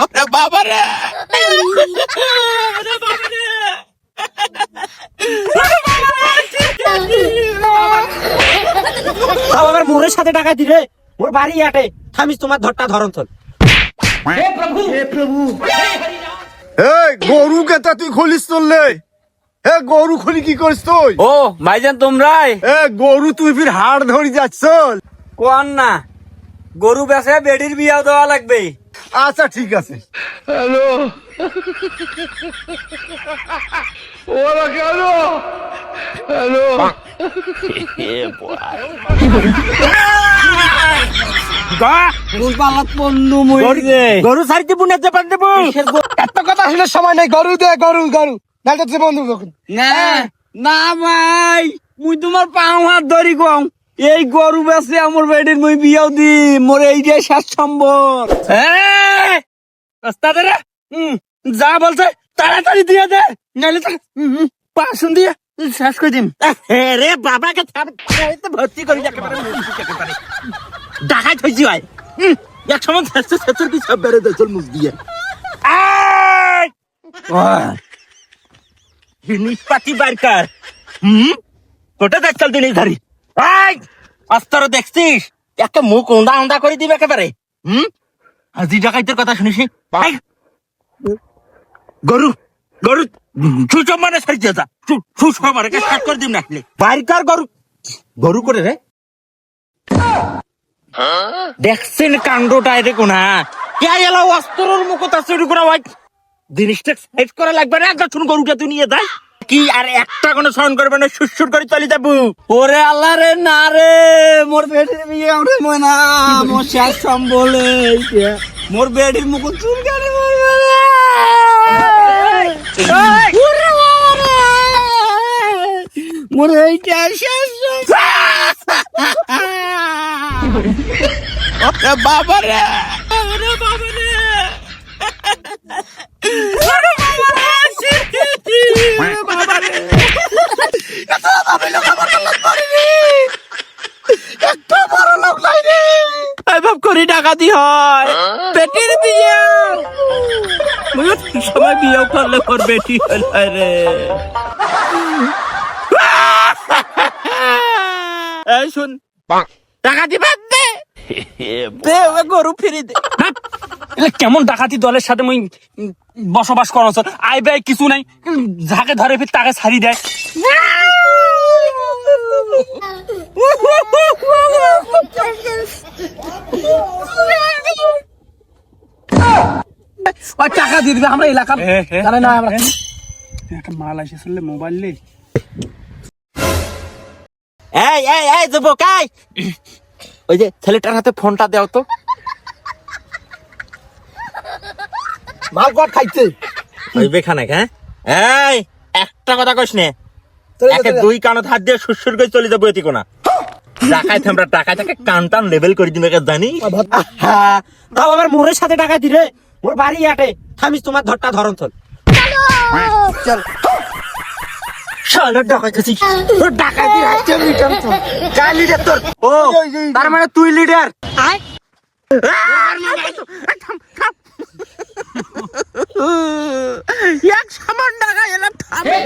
ওরে বাবা রে। ওরে বাবা রে। তাও মোরের সাথে টাকা দিলে ওর বাড়ি আটে। থামিস তোমার ধরটা ধরন চল এই গরু কেতা তুই খুলিস চললে এ গরু খুলি কি করিস তুই? ও ভাইজান তোমরাই? এ গরু তুই ফির হাড় ধরি যাচ্ছ। কোন না। গরু বেচে বেডির বিয়া দেওয়া লাগবে। আচ্ছা ঠিক আছে। গরু সারিতে বুনে দেবেন দেবো। এত কথা আসলে সময় নেই। গরু দে গরু গরু। নাহলে বন্ধু তখন না না ভাই মুই তোমার পাও হাত ধরি কম। এই গরু বেচে আমার বেডির মই বিয়াও দি মোর এই যে শেষ সম্বর। ওস্তাদ রে হুম, যা বলছে তাড়াতাড়ি দিয়ে দে নাহলে তো পাশুন দিয়ে শেষ করে দিম। রে বাবাকে তো ভর্তি করি ডাকাই থইছি ভাই। হুম, এক সময় শেষ শেষের কি সব বেড়ে দেছিল মুখ দিয়ে! জিনিসপাতি বারকার হুম কোটা দেখছাল জিনিস ধরি। আই অস্তর দেখছিস? একটা মুখ ওন্দা ওন্দা করে দিবে একেবারে। হুম? হাজি ডাকাইতের কথা শুনিস নি? গরু গরু মানে সারিতে যা। সুসব মানে করে দিম রাখলে বারকার গরু গরু করে রে। দেখছেন কাণ্ডটা এটা কোনা কে এলা অস্ত্রের মুখটা চুরি করা হয় জিনিসটা সাইজ করা লাগবে না, একদম শুন গরুটা তুই নিয়ে যাই কি আর একটা কোনো স্মরণ করবে না সুসুর করে চলে যাব। ওরে আল্লাহ রে না রে মোর বেডির বিয়ে ওরে মনা মোর শেষ সম্বলে মোর বেডির মুখ চুল রে। মোর এইটা শেষ বাবা রে বাবা এভাব করি ডাকাতি হয়। বেটির বিয়ে। মুই সময় বিয়ে করলে তোর বেটি হল রে? এই শুন। টাকা দিবেন দে। দে গরু ফিরি দে। কেমন ডাকাতি দলের সাথে মুই বসবাস করছ আই ব্যয় কিছু নাই। যাকে ধরে ফির তাকে ছাড়ি দেয়। ওই টাকা দিয়ে দিবে আমরা এলাকা জানে না আমরা একটা মাল আসেছিল মোবাইল এই এই এই ওই যে ছেলেটার হাতে ফোনটা দাও তো। মাল কট খাইছে? ওই বেখানে হ্যাঁ? এই একটা কথা কইস নে। একে দুই কানত হাত দিয়ে সুসুর করে চলে যাব এটি কোনা টাকায় আমরা টাকা টাকা কান টান লেভেল করে দিবে জানি হ্যাঁ তাও আবার মোরের সাথে টাকা দিলে ওর বাড়ি আটে। থামিস তোমার ধরটা ধরন চল। শালা ডাকাইতেছিস তোর লিডার মানে তুই লিডার? এক সামান থামে।